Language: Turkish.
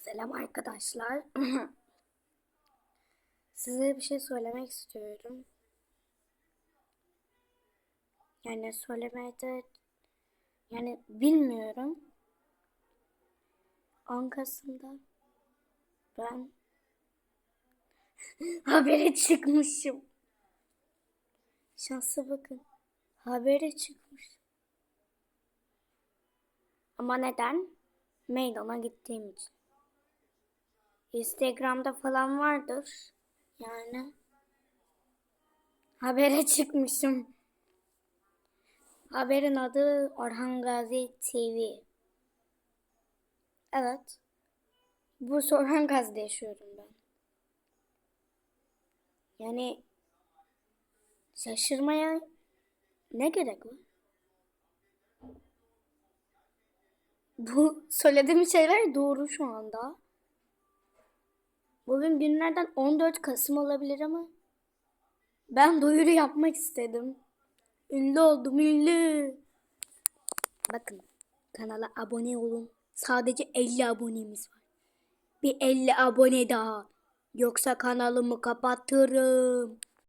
Selam arkadaşlar. Size bir şey söylemek istiyorum. Yani söylemeye de yani bilmiyorum. 10 Kasım'da ben habere çıkmışım. Şansa bakın. Habere çıkmış. Ama neden? Meydana gittiğim için. Instagram'da falan vardır. Yani habere çıkmışım. Haberin adı Orhan Gazi TV. Evet. Bu Orhan Gazi'de yaşıyorum ben. Yani şaşırmaya ne gerek var? Bu söylediğim şeyler doğru şu anda. Bugün günlerden 14 Kasım olabilir ama ben duyuru yapmak istedim. Ünlü oldum ünlü. Bakın kanala abone olun. Sadece 50 abonemiz var. Bir 50 abone daha. Yoksa kanalımı kapatırım.